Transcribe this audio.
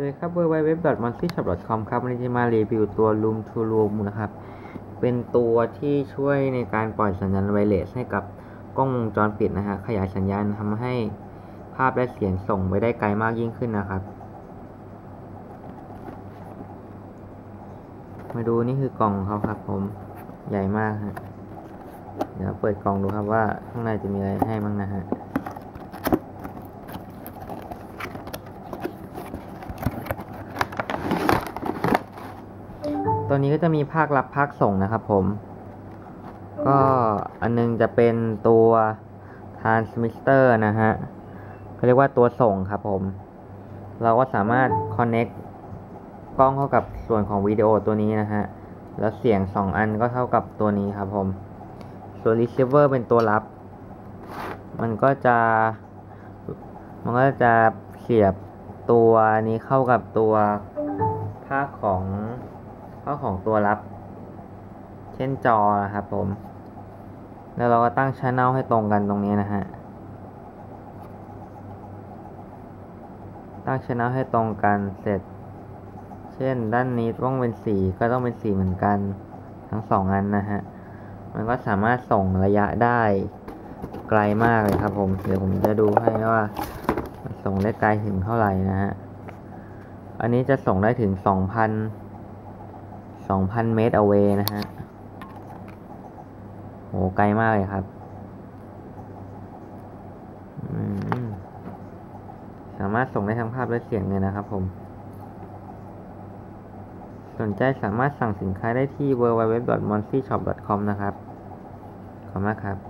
สวัสดีครับ www.monstyshop.com ครับวันนี้จะมารีวิวตัว Room to Room นะครับ เป็นตัวที่ช่วยในการปล่อยสัญญาณไวเลสให้กับกล้องวงจรปิดนะฮะขยายสัญญาณทำให้ภาพและเสียงส่งไปได้ไกลมากยิ่งขึ้นนะครับ มาดูนี่คือกล่องเขาครับผมใหญ่มากฮะเดี๋ยวเปิดกล่องดูครับว่าข้างในจะมีอะไรให้บ้างนะฮะ ตัวนี้ก็จะมีภาครับภาคส่งนะครับผม ก็อันนึงจะเป็นตัว transmitter นะฮะเขาเรียกว่าตัวส่งครับผม เราก็สามารถ connect กล้องเข้ากับส่วนของวิดีโอตัวนี้นะฮะ แล้วเสียง 2 อันก็เท่ากับตัวนี้ครับผม ส่วน receiver เป็นตัวรับ มันก็จะ มันก็จะเสียบตัวนี้เข้ากับตัวภาคของ ภาของตัวรับ เช่นจอนะครับผม แล้วเราก็ตั้งช anel ให้ตรงกันตรงนี้นะฮะ ตั้งช anel ให้ตรงกันเสร็จ เช่นด้านนี้ต้องเป็นสีก็ต้องเป็นสีเหมือนกัน ทั้งสองอันนะฮะ มันก็สามารถส่งระยะได้ไกลมากเลยครับผม เดี๋ยวผมจะดูให้ว่าส่งได้ไกลถึงเท่าไหร่นะฮะ อันนี้จะส่งได้ถึง สองพันเมตร away นะฮะ โห ไกลมากเลยครับสามารถส่งได้ทั้งภาพและเสียงเลยนะครับผม สนใจสามารถสั่งสินค้าได้ที่ www.monsyshop.com นะครับ ขอบคุณมากครับ